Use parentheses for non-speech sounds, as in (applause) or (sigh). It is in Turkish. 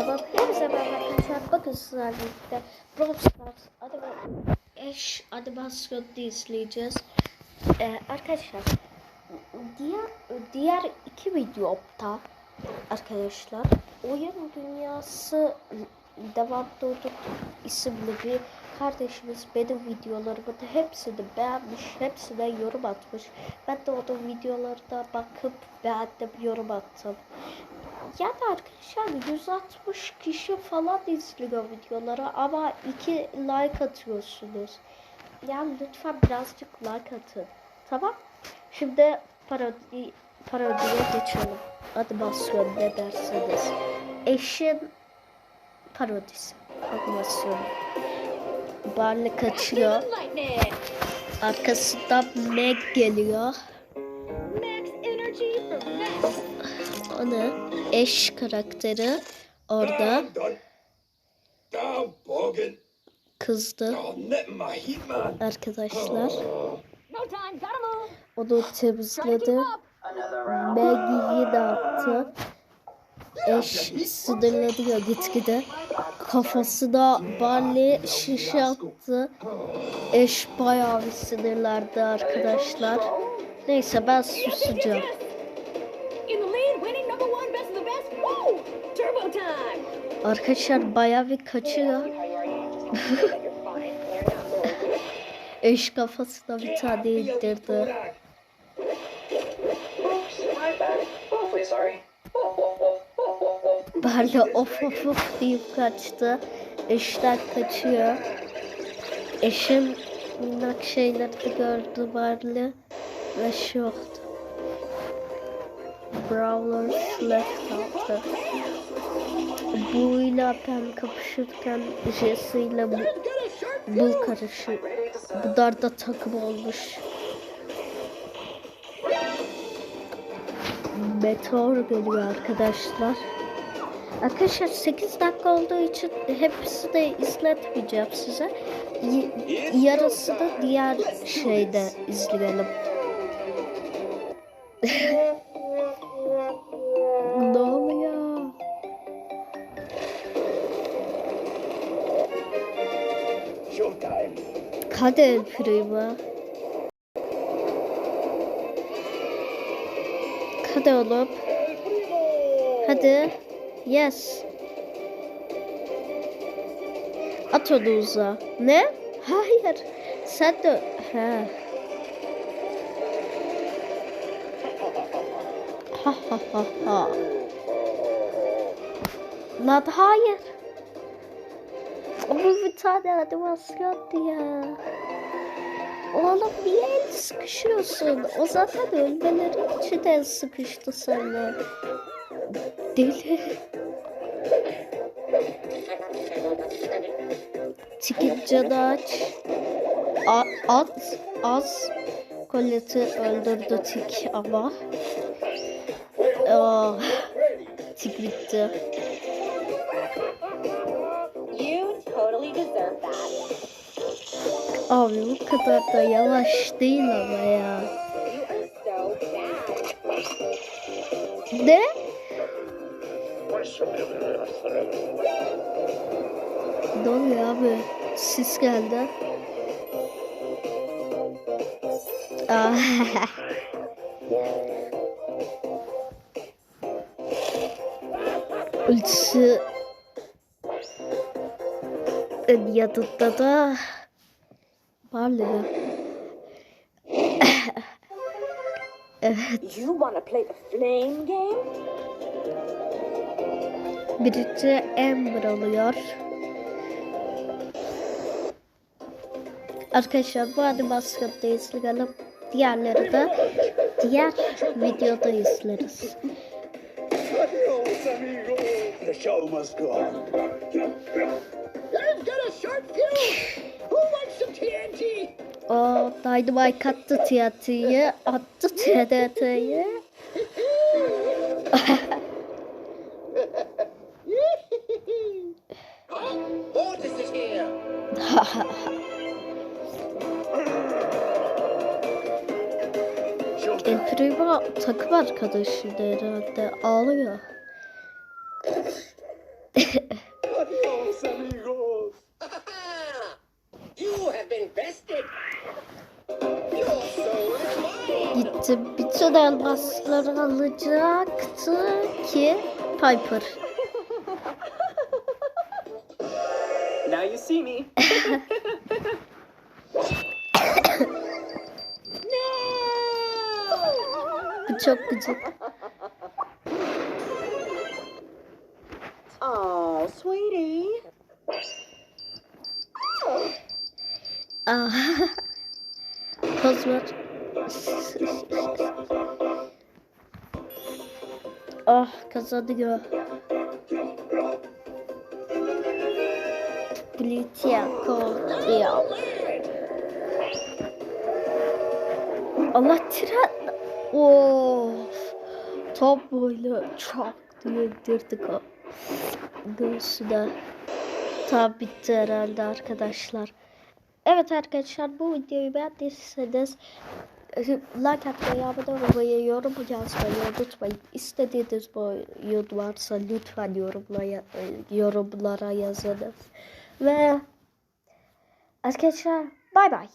kanalından hepinize merhaba arkadaşlar. Bakın sizlerle birlikte Brawl Stars adım eş animasyonunu izleyeceğiz. Ee, arkadaşlar diğer diğer iki videomda arkadaşlar oyun dünyası devam durduk isimli bir kardeşimiz benim videolarımı da hepsini beğenmiş, hepsine yorum atmış. Ben de onun videolarına bakıp beğendim, yorum attım. Yani arkadaşlar 160 kişi falan izliyor videolara ama 2 like atıyorsunuz. Yani lütfen birazcık like atın. Tamam? Şimdi parodi, parodiye geçelim. Animasyon ne dersiniz? Eşin parodisi. Animasyon. Barley kaçıyor. Arkasından Meg geliyor. Max energy for Max! Onu eş karakteri orada kızdı arkadaşlar. Onu temizledi. keep up! Maggie yine attı. Eş sinirleniyor gitgide. Kafasına Barley şişe attı. Eş bayağı bir sinirlendi arkadaşlar. Neyse ben susacağım. Arkadaşlar bayağı bir kaçıyor. Eş kafasına bir tane indirdi. Barley of of of deyip kaçtı. Eşler kaçıyor. Eşim minnak şeyleri gördü Barley ve şey oldu. Brawlers left aldı. Bu'yla ben kapışırken Jesse ile bu, bu karışı. Bunlar da takım olmuş. Meteor geliyor arkadaşlar. Arkadaşlar 8 dakika olduğu için hepsini de izletmeyeceğim size. Y- yarısını diğer şeyde izleyelim. (laughs) Hadi El Primo. Hadi oğlum. Hadi. Yes. At onu uza. Ne? Hayır. Sen de... Ha ha ha ha. Lan hayır. Bu bir tane animasyondu ya. Oğlum niye el sıkışıyorsun? O zaten ölmeleri için el sıkıştı sana. Deli. Tikin canı aç. A at az. Colette'i öldürdü Tik ama. Aa, tik bitti. Abi bu kadar da yavaş değil ama ya. Bad. Ne? Oluyor abi? Sis geldi. Ultisi yanında da Barley. (coughs) evet. You wanna play the flame game? Birinci Amber alıyor. Arkadaşlar bu animasyonda izleyelim. Diğerleri de diğer videoda izleriz. Adios, amigo. The show must go on. I've got a sharp fuse! O Dynamite attı TNT'yi, attı here. El Primo takım arkadaşıydı herhalde. Ağlıyor. Gitti. Bütün elmasları alacaktı ki Piper. Now you see me. Bu çok güzel. Oh, sweetie. Aa. Poz ver. Ah kazanıyor. Glitia Cordia. Allah tren. Of. Tam böyle çok diye indirdik o. Göğsüne. Tam bitti herhalde arkadaşlar. Evet arkadaşlar bu videoyu beğendiyseniz like atmayı, abone olmayı, yorum yazmayı unutmayın. İstediğiniz boyut varsa lütfen yorumlara, yorumlara yazınız. Ve arkadaşlar bay bay.